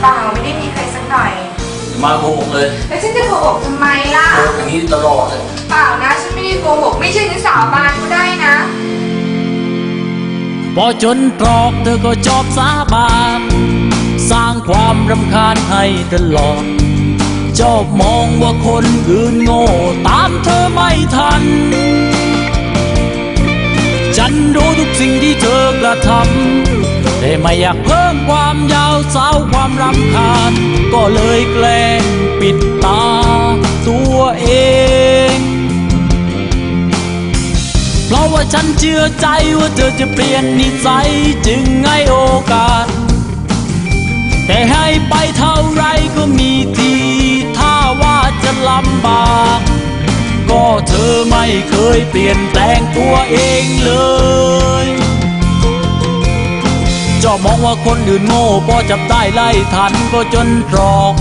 เปล่าไม่ได้มีใครสักหน่อยมาโกหกเลยแล้วฉันจะโกหกทำไมล่ะโกหกอย่างนี้ตลอดเลยเปล่านะฉันไม่ได้โกหกไม่ใช่ฉันสาบานก็ได้นะพอจนตรอกเธอก็ชอบสาบานสร้างความรำคาญให้ตลอดชอบมองว่าคนอื่นโง่ตามเธอไม่ทัน ฉันรู้ทุกสิ่งที่เธอกระทำ แต่ไม่อยากเพิ่มความยาวสาวความรำคาญ ก็เลยแกล้งปิดตาตัวเอง เพราะว่าฉันเชื่อใจว่าเธอจะเปลี่ยนนิสัยจึงให้โอกาส แต่ให้ไปเท่าไรก็มีทีถ้าว่าจะลำบากก็เธอไม่เคยเปลี่ยนแปลงตัวเองเลย จ้ามองว่าคนอื่นโง่พอจับได้ไล่ทันก็จนตรอก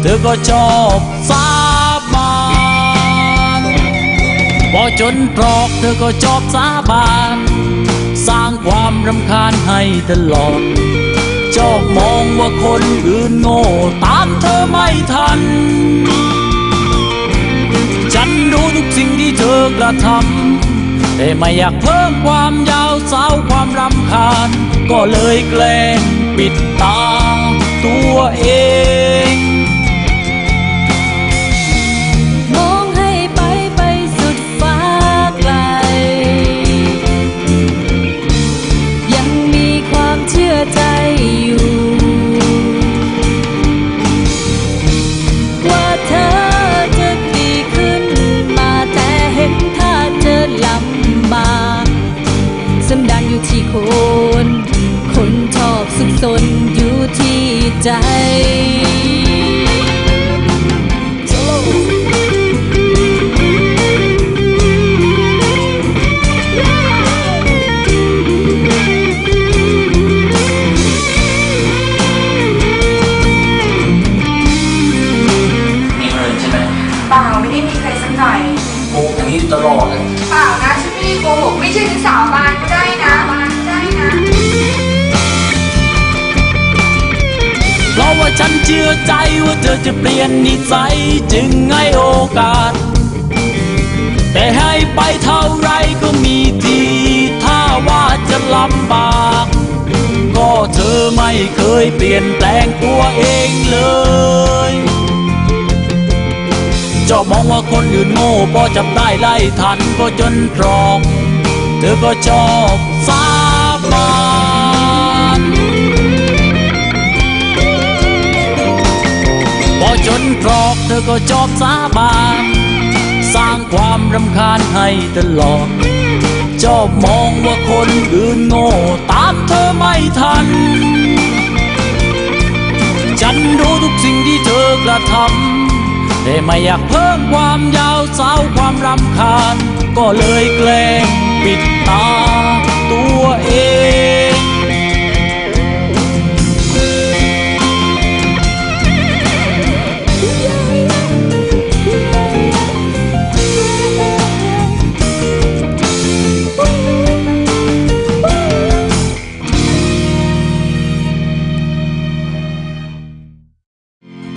เธอก็ชอบสาบานพอจนตรอกเธอก็ชอบสาบาน สร้างความรำคาญให้ตลอดชอบมองว่าคนอื่นโง่ตามเธอไม่ทัน ฉันรู้ทุกสิ่งที่เธอกระทำ แต่ไม่อยากเพิ่มความยาวสาวความรำคาญ ก็เลยแกล้งปิดตาตัวเอง ที่ใจมีคนอื่นใช่ไหมเปล่าไม่ได้มีใครสักหน่อยโกหกอย่างนี้ตลอดเลย เปล่านะฉันไม่ได้โกหกไม่ใช่ฉันสาบานก็ได้ ว่าฉันเชื่อใจว่าเธอจะเปลี่ยนนิสัยจึงให้โอกาส แต่ให้ไปเท่าไรก็มีที ถ้าว่าจะลำบาก ก็เธอไม่เคยเปลี่ยนแปลงตัวเองเลยจ้ามองว่าคนอื่นโง่พอจับได้ไล่ทันก็จนตรอก เธอก็ชอบสาบาน พอจนตรอกเธอก็ชอบสาบาน สร้างความรำคาญให้ตลอดชอบมองว่าคนอื่นโง่ตามเธอไม่ทัน ฉันรู้ทุกสิ่งที่เธอกระทำแต่ไม่อยากเพิ่มความยาวสาวความรำคาญ ก็เลยแกล้งปิดตา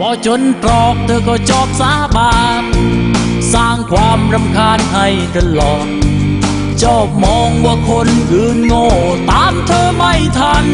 พอจนตรอกเธอก็จอบสาบาน สร้างความรำคาญให้ตลอด ชอบมองว่าคนอื่นโง่ ตามเธอไม่ทัน